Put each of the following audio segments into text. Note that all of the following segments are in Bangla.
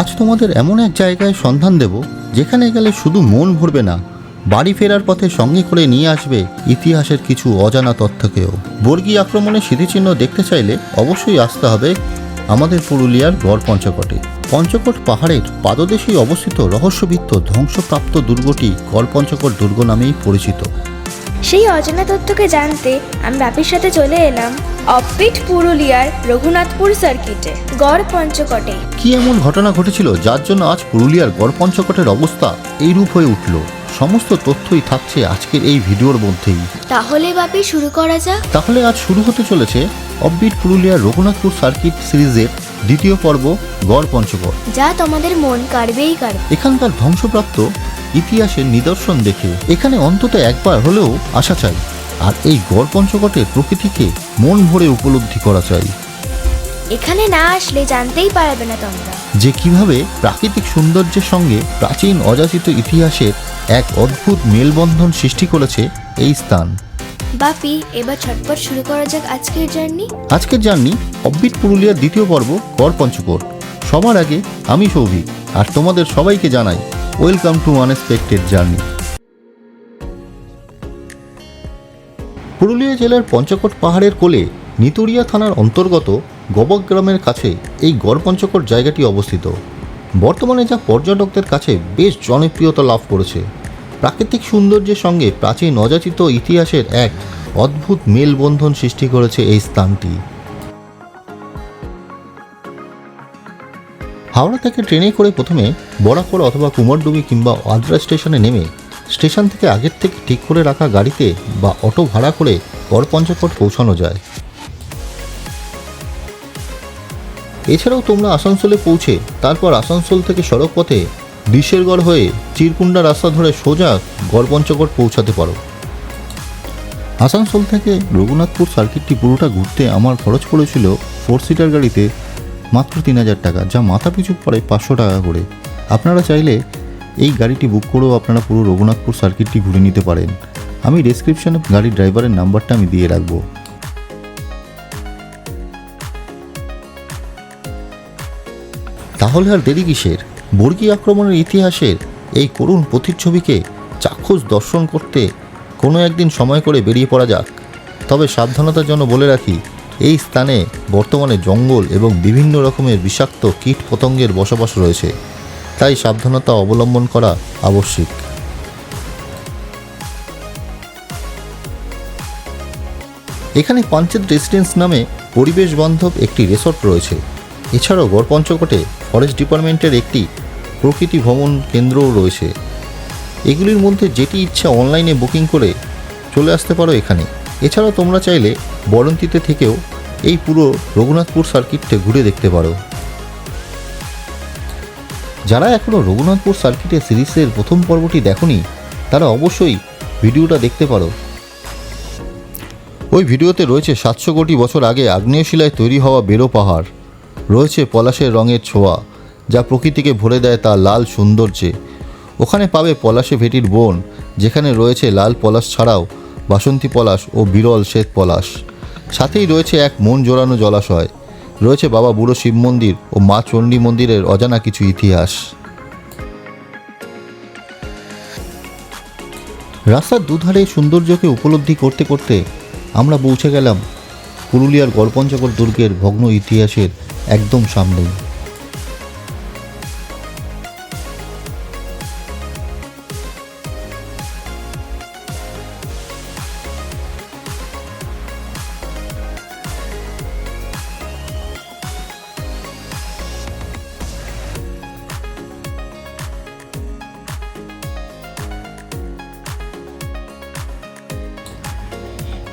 আজ তোমাদের এমন এক জায়গায় সন্ধান দেব, যেখানে গেলে শুধু মন ভরবে না, বাড়ি ফেরার পথে সঙ্গে করে নিয়ে আসবে ইতিহাসের কিছু অজানা তথ্যকেও। বর্গী আক্রমণের স্মৃতিচিহ্ন দেখতে চাইলে অবশ্যই আসতে হবে আমাদের পুরুলিয়ার গড় পঞ্চকটে। পঞ্চকোট পাহাড়ের পাদদেশেই অবস্থিত রহস্যবিত্ত ধ্বংসপ্রাপ্ত দুর্গটি গড় পঞ্চকোট দুর্গ নামেই পরিচিত। সেই অজানা তথ্যকে জানতে আমি বাপির সাথে চলে এলাম অপিট পুরুলিয়ার রঘুনাথপুর সার্কিটে। গড় পঞ্চকটে। কি এমন ঘটনা ঘটেছিল যার জন্য আজ পুরুলিয়ার গড় পঞ্চকোটের অবস্থা এইরূপ হয়ে উঠল? সমস্ত তথ্যই থাকছে আজকের এই ভিডিওর মধ্যেই। তাহলে বাপি শুরু করা যাক। তাহলে আজ শুরু হতে চলেছে অববিট পুরুলিয়ার রঘুনাথপুর সার্কিট সিরিজের দ্বিতীয় পর্ব গড় পঞ্চকট। যা তোমাদের মন কাড়বেই কাড়বে। এখানকার ধ্বংসপ্রাপ্ত ইতিহাসের নিদর্শন দেখে। এখানে অন্তত একবার হলেও আসা চাই আর এই গড় পঞ্চকটের প্রকৃতিকে মন ভরে উপলব্ধি করা চাই। এখানে না আসলে জানতেই পারবে না তোমরা। যে কীভাবে প্রাকৃতিক সৌন্দর্যের সঙ্গে প্রাচীন অযাচিত ইতিহাসের এক অদ্ভুত মেলবন্ধন সৃষ্টি করেছে এই স্থান। বাপি এবার ছটপট শুরু করা যাক আজকের জার্নি। আজকের জার্নি অববিট পুরুলিয়ার দ্বিতীয় পর্ব গড় পঞ্চকোট। সবার আগে আমি সৌভিক আর তোমাদের সবাইকে জানাই welcome to unexpected journey Purulia জেলার পঞ্চকোট পাহাড়ের কোলে নিতুরিয়া থানার অন্তর্গত গবক গ্রামের কাছে এই গড় পঞ্চকোট জায়গাটি অবস্থিত। বর্তমানে যা পর্যটকদের কাছে বেশ জনপ্রিয়তা লাভ করেছে। প্রাকৃতিক সৌন্দর্যের সঙ্গে প্রাচীন অযাচিত ইতিহাসের এক অদ্ভুত মেলবন্ধন সৃষ্টি করেছে এই স্থানটি। হাওড়া থেকে ট্রেনে করে প্রথমে বরাকর অথবা কুমারডুবি কিংবা আদ্রা স্টেশনে নেমে স্টেশন থেকে আগের থেকে ঠিক করে রাখা গাড়িতে বা অটো ভাড়া করে গড় পঞ্চকোট পৌঁছানো যায়। এছাড়াও তোমরা আসানসোলে পৌঁছে তারপর আসানসোল থেকে সড়ক পথে বিশ্বেরগড় হয়ে চিরকুন্ডা রাস্তা ধরে সোজা গড় পঞ্চকোট পৌঁছাতে পারো। আসানসোল থেকে রঘুনাথপুর সার্কিটটি পুরোটা ঘুরতে আমার খরচ পড়েছিল ফোর সিটার গাড়িতে মাত্র তিন হাজার টাকা, যা মাথা পিছু পড়ে পাঁচশো টাকা করে। আপনারা চাইলে এই গাড়িটি বুক করেও আপনারা পুরো রঘুনাথপুর সার্কিটটি ঘুরে নিতে পারেন। আমি ডেসক্রিপশনে গাড়ির ড্রাইভারের নাম্বারটা আমি দিয়ে রাখব। তাহলে আর দেরি কিসের? বর্গী আক্রমণের ইতিহাসের এই করুণ প্রতিচ্ছবিকে চাক্ষুষ দর্শন করতে কোনো একদিন সময় করে বেরিয়ে পড়া যাক। তবে সাবধানতার জন্য বলে রাখি এই স্থানে বর্তমানে জঙ্গল এবং বিভিন্ন রকমের বিষাক্ত কীট পতঙ্গের বসবাস রয়েছে। তাই সাবধানতা অবলম্বন করা আবশ্যিক। এখানে পাঞ্চেত রেসিডেন্স নামে পরিবেশ বান্ধব একটি রিসর্ট রয়েছে। এছাড়াও গড় পঞ্চকোটে ফরেস্ট ডিপার্টমেন্টের একটি প্রকৃতি ভ্রমণ কেন্দ্রও রয়েছে। এগুলির মধ্যে যেটি ইচ্ছা অনলাইনে বুকিং করে চলে আসতে পারো এখানে। এছাড়াও তোমরা চাইলে বরন্তিতে থেকেও এই পুরো রঘুনাথপুর সার্কিটটা ঘুরে দেখতে পারো। যারা এখনও রঘুনাথপুর সার্কিটের সিরিজের প্রথম পর্বটি দেখনি, তারা অবশ্যই ভিডিওটা দেখতে পারো। ওই ভিডিওতে রয়েছে সাতশো কোটি বছর আগে আগ্নেয় শিলায় তৈরি হওয়া বেরো পাহাড়। রয়েছে পলাশের রঙের ছোঁয়া, যা প্রকৃতিকে ভরে দেয় তার লাল সৌন্দর্যে। ওখানে পাবে পলাশে ভেটির বন, যেখানে রয়েছে লাল পলাশ ছাড়াও বাসন্তী পলাশ ও বিরল শ্বেত পলাশ। সাথেই রয়েছে এক মন জোড়ানো জলাশয়। রয়েছে বাবা বুড়ো শিব মন্দির ও মা চণ্ডী মন্দিরের অজানা কিছু ইতিহাস। রাস্তার দুধারে সৌন্দর্যকে উপলব্ধি করতে করতে আমরা পৌঁছে গেলাম পুরুলিয়ার গড়পঞ্চকর দুর্গের ভগ্ন ইতিহাসের একদম সামনেই।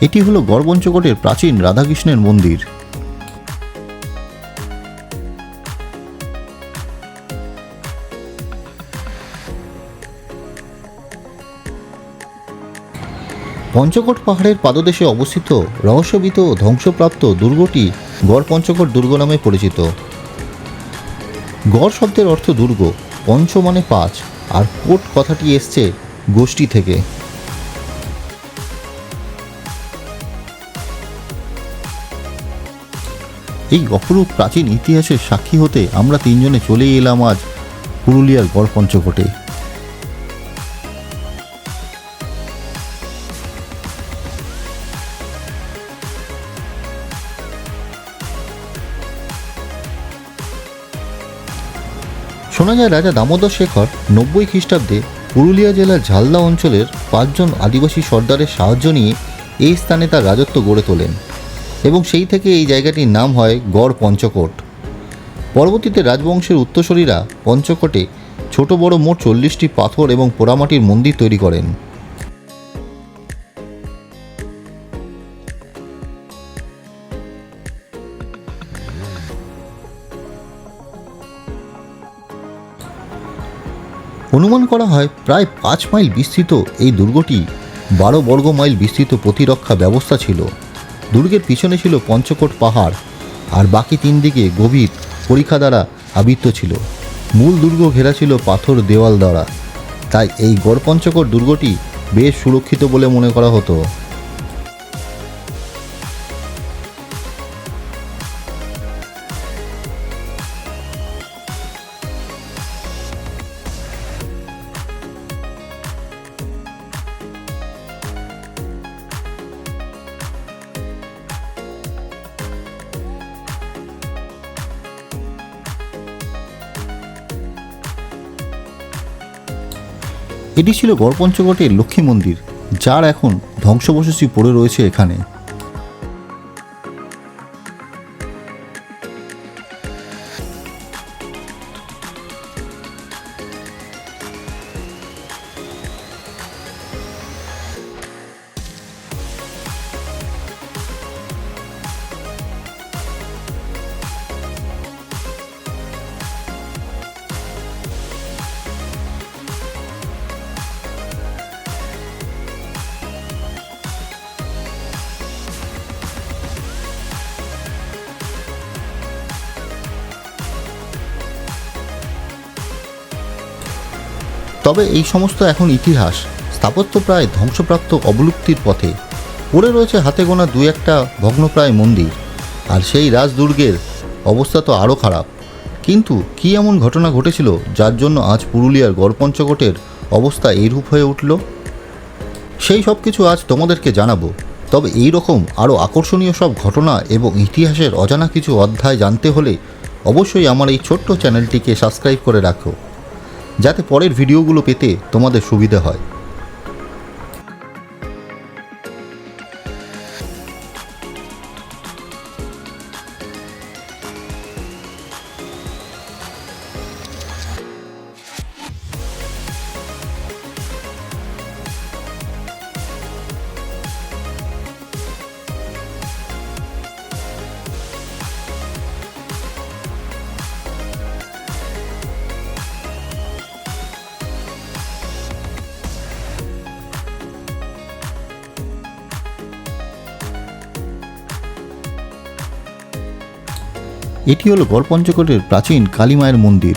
এটি হলো গড়পঞ্চকোটের প্রাচীন রাধাকৃষ্ণের মন্দির। পঞ্চকোট পাহাড়ের পাদদেশে অবস্থিত রহস্যবিত ধ্বংসপ্রাপ্ত দুর্গটি গড় পঞ্চকোট দুর্গ নামে পরিচিত। গড় শব্দের অর্থ দুর্গ, পঞ্চ মানে পাঁচ, আর কোট কথাটি এসছে গোষ্ঠী থেকে। এই অপরূপ প্রাচীন ইতিহাসের সাক্ষী হতে আমরা তিনজনে চলে এলাম আজ পুরুলিয়ার গড় পঞ্চকোটে শোনা যায় রাজা দামোদর শেখর নব্বই খ্রিস্টাব্দে পুরুলিয়া জেলার ঝালদা অঞ্চলের পাঁচজন আদিবাসী সর্দারের সাহায্য নিয়ে এই স্থানে তার রাজত্ব গড়ে তোলেন। এবং সেই থেকে এই জায়গাটির নাম হয় গড় পঞ্চকোট। পরবর্তীতে রাজবংশের উত্তরসূরিরা পঞ্চকোটে ছোট বড় মোট চল্লিশটি পাথর এবং পোড়ামাটির মন্দির তৈরি করেন। অনুমান করা হয় প্রায় পাঁচ মাইল বিস্তৃত এই দুর্গটি বারো বর্গ মাইল বিস্তৃত প্রতিরক্ষা ব্যবস্থা ছিল। দুর্গের পিছনে ছিল পঞ্চকোট পাহাড় আর বাকি তিন দিকে গভীর পরীক্ষা দ্বারা আবৃত ছিল। মূল দুর্গ ঘেরা ছিল পাথর দেওয়াল দ্বারা। তাই এই গড় পঞ্চকোট দুর্গটি বেশ সুরক্ষিত বলে মনে করা হতো। এটি ছিল গড়পঞ্চকোটের লক্ষ্মী মন্দির যার এখন ধ্বংসবশেষী পড়ে রয়েছে এখানে। তবে এই সমস্ত এখন ইতিহাস, স্থাপত্য প্রায় ধ্বংসপ্রাপ্ত অবলুপ্তির পথে। পড়ে রয়েছে হাতে গোনা দু একটা ভগ্নপ্রায় মন্দির, আর সেই রাজদুর্গের অবস্থা তো আরও খারাপ। কিন্তু কী এমন ঘটনা ঘটেছিল যার জন্য আজ পুরুলিয়ার গড়পঞ্চকোটের অবস্থা এইরূপ হয়ে উঠল? সেই সব কিছু আজ তোমাদেরকে জানাব, তবে এই রকম আরও আকর্ষণীয় সব ঘটনা এবং ইতিহাসের অজানা কিছু অধ্যায় জানতে হলে অবশ্যই আমার এই ছোট্ট চ্যানেলটিকে সাবস্ক্রাইব করে রাখো। যাতে পরের ভিডিওগুলো পেতে তোমাদের সুবিধা হয়। এটি হলো গড়পঞ্চকোটের প্রাচীন কালী মায়ের মন্দির।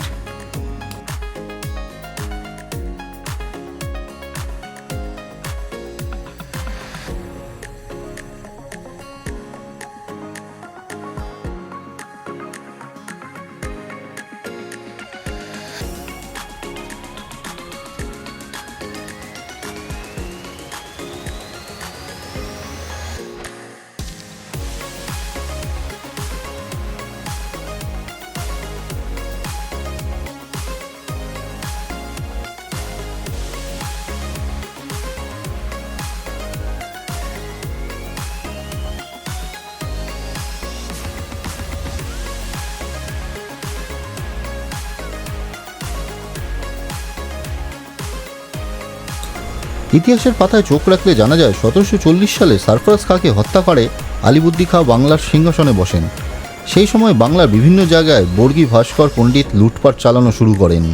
ইতিহাসের পাতায় চোখ রাখলে জানা যায় সতেরোশো চল্লিশ সালে সারফরাজ খাঁকে হত্যা করে আলিবুদ্দি খাঁ বাংলার সিংহাসনে বসেন। সেই সময় বাংলার বিভিন্ন জায়গায় বর্গী ভাস্কর পণ্ডিত লুটপাট চালানো শুরু করেন।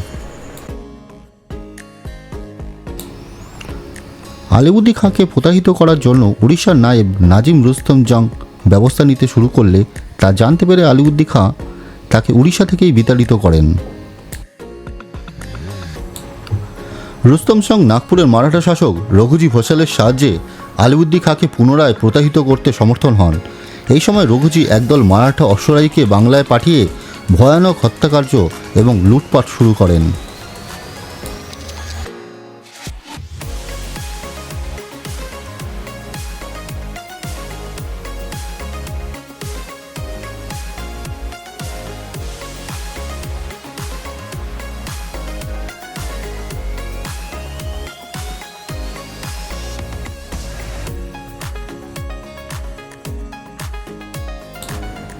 আলিবুদ্দি খাঁকে প্রতারিত করার জন্য উড়িষ্যার নায়েব নাজিম রুস্তম জং ব্যবস্থা নিতে শুরু করলে তা জানতে পেরে আলিবুদ্দি খাঁ তাকে উড়িষ্যা থেকেই বিতাড়িত করেন। রুস্তম সং নাগপুরের মারাঠা শাসক রঘুজি ভোসালের সাহায্যে আলিউদ্দি খাঁকে পুনরায় প্রতাহিত করতে সমর্থন হন। এই সময় রঘুজি একদল মারাঠা অশ্বরাইকে বাংলায় পাঠিয়ে ভয়ানক হত্যাকার্য এবং লুটপাট শুরু করেন।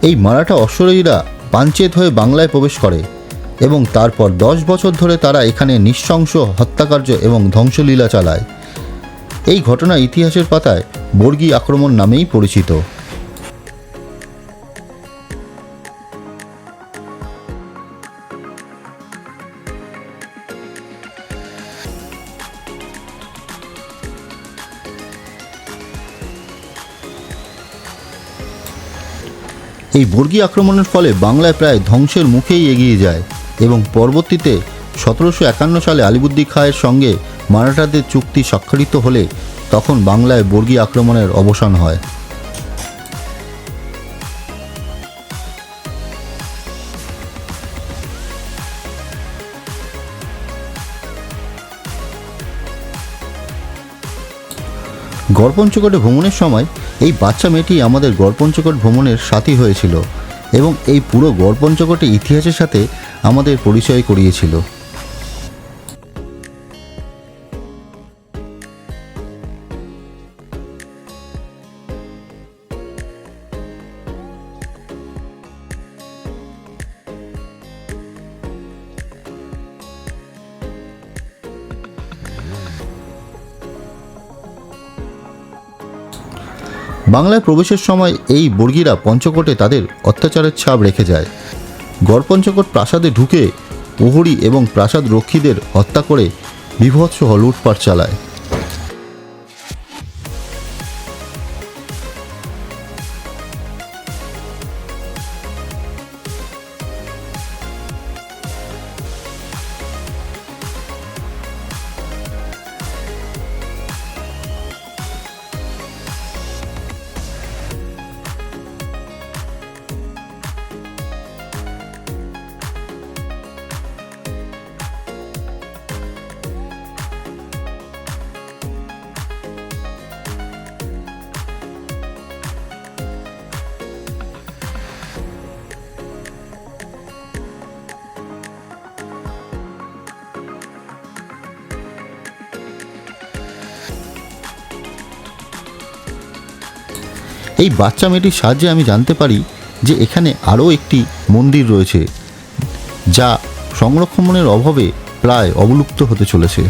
এই মারাঠা অশ্বরীরা পাঞ্চেত হয়ে বাংলায় প্রবেশ করে এবং তারপর দশ বছর ধরে তারা এখানে নিঃশংস হত্যাকার্য এবং ধ্বংসলীলা চালায়। এই ঘটনা ইতিহাসের পাতায় বর্গী আক্রমণ নামেই পরিচিত। এই বর্গী আক্রমণের ফলে বাংলায় প্রায় ধ্বংসের মুখেই এগিয়ে যায় এবং পরবর্তীতে সতেরোশো একান্ন সালে আলিবুদ্দি খায়ের সঙ্গে মারাঠাদের চুক্তি স্বাক্ষরিত হলে তখন বাংলায় বর্গী আক্রমণের অবসান হয়। গড়পঞ্চকোটে ভ্রমণের সময় এই বাচ্চা মেয়েটি আমাদের গড়পঞ্চকোট ভ্রমণের সাথী হয়েছিল এবং এই পুরো গড়পঞ্চকোটে ইতিহাসের সাথে আমাদের পরিচয় করিয়েছিল। বাংলায় প্রবেশের সময় এই বর্গীরা পঞ্চকোটে তাদের অত্যাচারের ছাপ রেখে যায়। গড়পঞ্চকোট প্রাসাদে ঢুকে প্রহরী এবং প্রাসাদ রক্ষীদের হত্যা করে বিভৎস লুটপাট চালায়। এই বাচ্চা মেয়েটির সাহায্যে আমি জানতে পারি যে এখানে আরও একটি মন্দির রয়েছে, যা সংরক্ষণের অভাবে প্রায় অবলুপ্ত হতে চলেছে।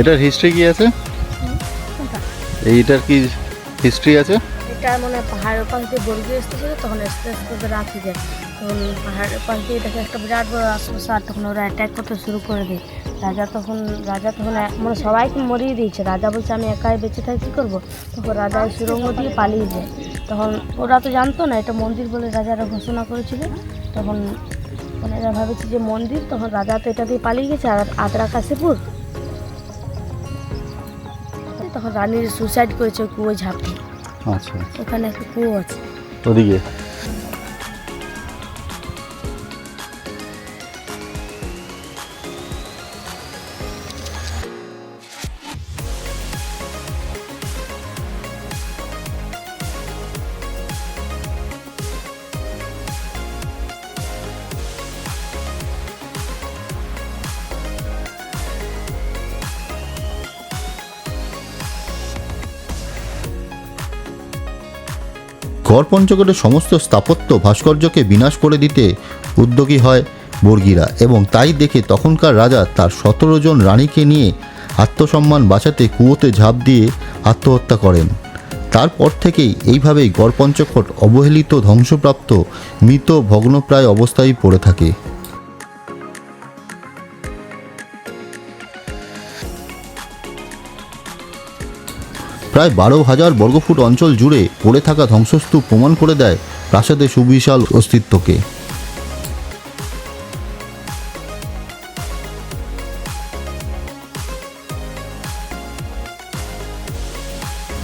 এটার হিস্ট্রি কি আছে? এইটার কি হিস্ট্রি আছে? এটা মনে পাহাড়ের পাশ দিয়ে বর্গি এসেছিল তখন আস্তে আস্তে রাখি যায় তখন পাহাড়ের পাশ দিয়ে দেখে একটা বিরাট বড় আশ্মসার তখন ওরা অ্যাটাক করতে শুরু করে দেয়। রাজা তখন রাজা তখন মানে সবাইকে মরিয়ে দিয়েছে। রাজা বলছে, আমি একাই বেঁচে থাকি, কী করব? তখন রাজা এই সুরঙ্গ দিয়ে পালিয়ে যায়। তখন ওরা তো জানতো না, এটা মন্দির বলে রাজারা ঘোষণা করেছিল। তখন মানে এরা ভাবেছে যে মন্দির, তখন রাজা তো এটা দিয়ে পালিয়ে গেছে, আর আদ্রা কাশীপুর। তখন রানীর সুইসাইড করেছে কুয়ো ঝাঁপে। আচ্ছা। ওখানে একটা কুয়ো আছে। ওদিকে? গড় পঞ্চকোটের সমস্ত স্থাপত্য ভাস্কর্যকে বিনাশ করে দিতে উদ্যোগী হয় বর্গীরা এবং তাই দেখে তখনকার রাজা তার সতেরো জন রানীকে নিয়ে আত্মসম্মান বাঁচাতে কুয়োতে ঝাঁপ দিয়ে আত্মহত্যা করেন। তারপর থেকেই এইভাবেই গড়পঞ্চকট অবহেলিত ধ্বংসপ্রাপ্ত মৃত ভগ্নপ্রায় অবস্থায় পড়ে থাকে। প্রায় বারো হাজার বর্গফুট অঞ্চল জুড়ে পড়ে থাকা ধ্বংসস্তূপ প্রমাণ করে দেয় প্রাসাদের সুবিশাল অস্তিত্বকে।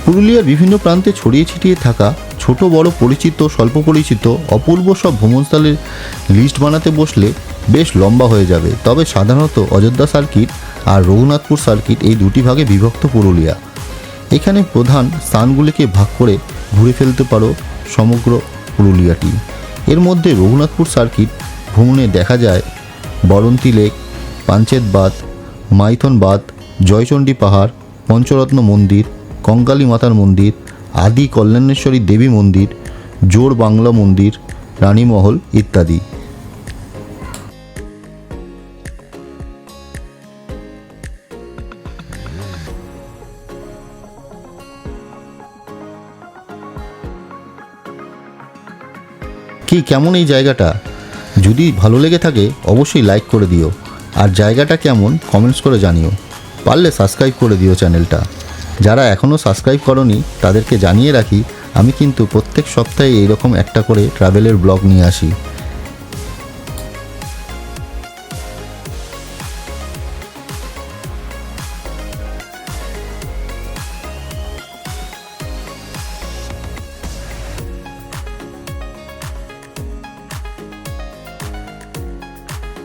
পুরুলিয়ার বিভিন্ন প্রান্তে ছড়িয়ে ছিটিয়ে থাকা ছোট, বড়, পরিচিত, স্বল্প পরিচিত, অপূর্ব সব ভ্রমণস্থলের লিস্ট বানাতে বসলে বেশ লম্বা হয়ে যাবে। তবে সাধারণত অযোধ্যা সার্কিট আর রঘুনাথপুর সার্কিট এই দুটি ভাগে বিভক্ত পুরুলিয়া। এখানে প্রধান স্থানগুলিকে ভাগ করে ঘুরে ফেলতে পারো সমগ্র পুরুলিয়াটি। এর মধ্যে রঘুনাথপুর সার্কিট ভ্রমণে দেখা যায় বরন্তি লেক পাঞ্চেত বাঁধ মাইথন বাঁধ জয়চণ্ডী পাহাড়, পঞ্চরত্ন মন্দির, কঙ্কালী মাতার মন্দির, আদি কল্যাণেশ্বরী দেবী মন্দির জোর বাংলা মন্দির, রানীমহল ইত্যাদি। কি কেমন এই জায়গাটা? যদি ভালো লেগে থাকে, অবশ্যই লাইক করে দিও। আর জায়গাটা কেমন কমেন্টস করে জানিও। পারলে সাবস্ক্রাইব করে দিও চ্যানেলটা যারা এখনও সাবস্ক্রাইব করনি, তাদেরকে জানিয়ে রাখি, আমি কিন্তু প্রত্যেক সপ্তাহে এইরকম একটা করে ট্রাভেলের ব্লগ নিয়ে আসি।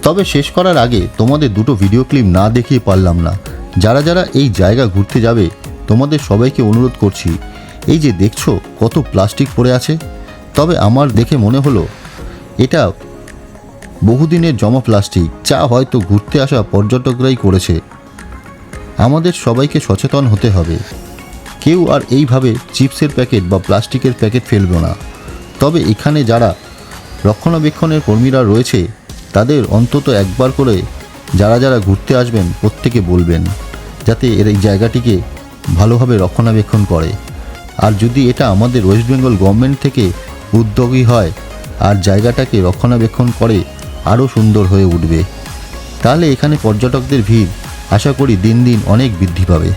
তবে শেষ করার আগে তোমাদের দুটো ভিডিও ক্লিপ না দেখিয়ে পারলাম না। যারা যারা এই জায়গা ঘুরতে যাবে, তোমাদের সবাইকে অনুরোধ করছি, এই যে দেখছ কত প্লাস্টিক পড়ে আছে? তবে আমার দেখে মনে হলো, এটা বহুদিনের জমা প্লাস্টিক যা হয়তো ঘুরতে আসা পর্যটকরাই করেছে। আমাদের সবাইকে সচেতন হতে হবে। কেউ আর এইভাবে চিপসের প্যাকেট বা প্লাস্টিকের প্যাকেট ফেলবে না। তবে এখানে যারা রক্ষণাবেক্ষণের কর্মীরা রয়েছে তাদের অন্তত একবার করে যারা যারা ঘুরতে আসবেন প্রত্যেকে বলবেন, যাতে এর এই জায়গাটিকে ভালোভাবে রক্ষণাবেক্ষণ করে। আর যদি এটা আমাদের ওয়েস্ট বেঙ্গল গভর্নমেন্ট থেকে উদ্যোগী হয় আর জায়গাটাকে রক্ষণাবেক্ষণ করে, আরও সুন্দর হয়ে উঠবে। তাহলে এখানে পর্যটকদের ভিড় আশা করি দিন দিন অনেক বৃদ্ধি পাবে।